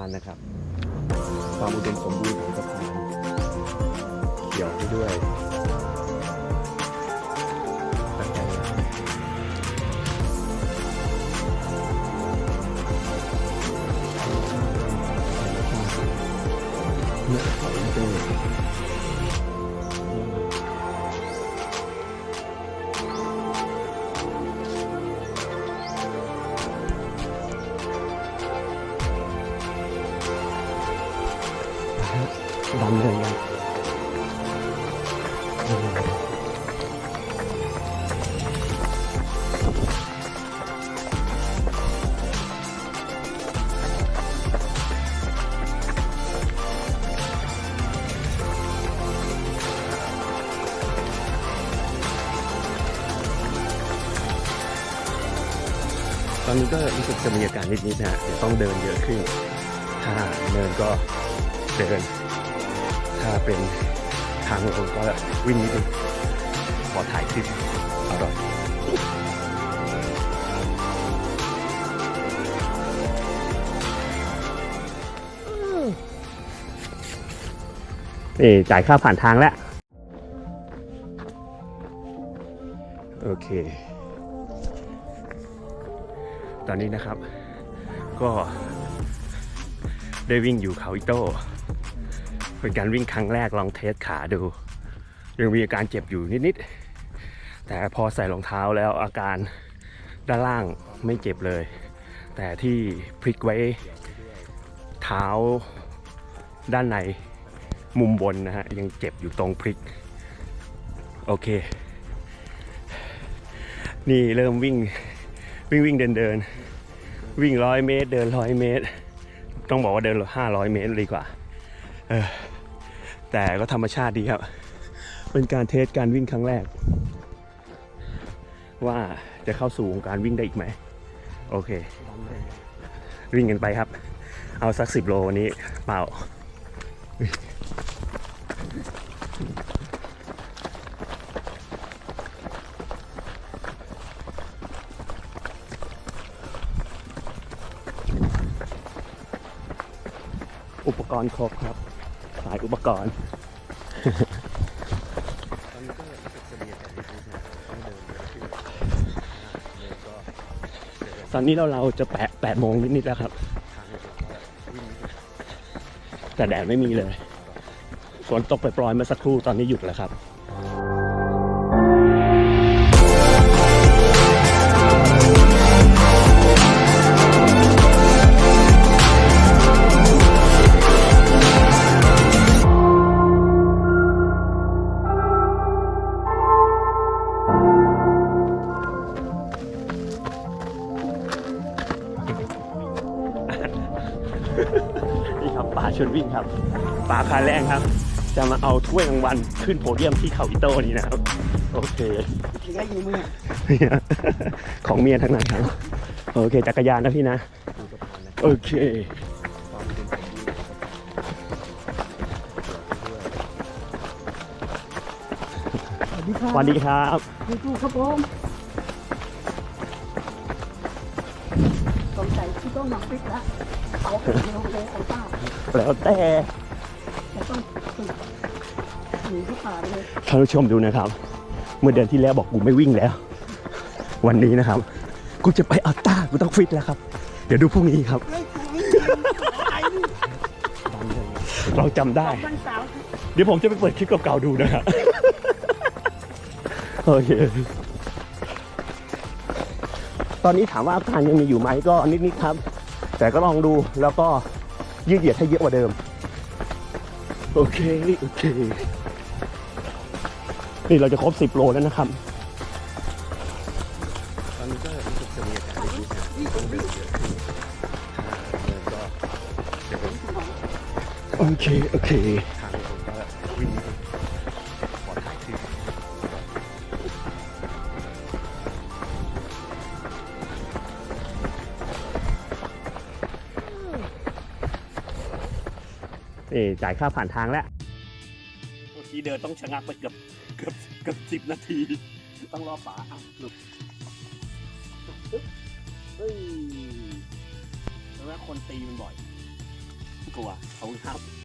านนะครับความอุดมสมบูรณ์ของสะพานเขียวไปด้วย ดำเนินกันตอนนี้ก็รู้สึกจะมีอาการนิดๆนะฮะเดี๋ยวต้องเดินเยอะขึ้น ถ้าเดินก็ เดิน ถ้าเป็นทางลงก็วิ่งนิดนึงขอถ่ายคลิปอร่อยนี่จ่ายค่าผ่านทางแล้ว โอเค ตอนนี้นะครับ ก็ ได้วิ่งอยู่เขาอิโต้เป็นการวิ่งครั้งแรกลองเทสขาดู ยังมีอาการเจ็บอยู่นิดๆ แต่พอใส่รองเท้าแล้วอาการด้านล่างไม่เจ็บเลย แต่ที่พลิกไว้เท้าด้านในมุมบนนะฮะ ยังเจ็บอยู่ตรงพลิก โอเค นี่เริ่มวิ่งวิ่งวิ่งเดินเดิน วิ่งร้อยเมตร เดินร้อยเมตร ต้องบอกว่าเดินห้าร้อยเมตรดีกว่า เออ แต่ก็ธรรมชาติดีครับ เป็นการเทสการวิ่งครั้งแรก ว่าจะเข้าสู่วงการวิ่งได้อีกไหม โอเค วิ่งกันไปครับ เอาสักสิบโลวันนี้เปล่า อุปกรณ์ครบครับ สายอุปกรณ์ตอนนี้เราเราจะแปดแปดโมงนิดๆแล้วครับ แต่แดดไม่มีเลยฝนตกไปปลอยๆมาสักครู่ตอนนี้หยุดแล้วครับ นี่ครับป่าชวนวิ่งครับป่าคาแรงครับ จะมาเอาถ้วยรางวัลขึ้นโพเดียมที่เขาอิโต้นี้นะครับ โอเคทีละอยู่มือของเมียทั้งนั้นครับ โอเคจักรยานนะพี่นะ โอเคสวัสดีครับสวัสดีครับดูครับผม สงสัยที่ต้องนำพริกละเอาไปเดียวเลยของป้าแล้วแต่จะต้องฝึกหนีเข้าป่าไปเลยท่านผู้ชมดูนะครับ เมื่อเดือนที่แล้วบอกกูไม่วิ่งแล้ว วันนี้นะครับ กูจะไปอัลต้ากูต้องฟิตแล้วครับ เดี๋ยวดูพรุ่งนี้ครับเฮ้ยกูวิ่งไอ้นี่เราจำได้ วันเสาร์ เดี๋ยวผมจะไปเปิดคลิปเก่าๆดูนะครับโอเค ตอนนี้ถามว่าอาการยังมีอยู่ไหมก็นิดๆครับ แต่ก็ลองดูแล้วก็ยืดเหยียดให้เยอะกว่าเดิม โอเค โอเค นี่เราจะครบ 10 โลแล้วนะครับตอนนี้ก็รู้สึกจะมีอาการนิดๆนะต้องเดินเยอะขึ้นถ้าเดินก็โอเค โอเค ทางลงก็วิ่ง เอจ่ายค่าผ่านทางแล้วเมื่อกี้เดินต้องชะงักไปเกือบเกือบเกือบสิบนาที ต้องรอป๋าอะหลุดปึ๊บเฮ้ยแล้วคนตีมันบ่อยกลัวขอบคุณครับ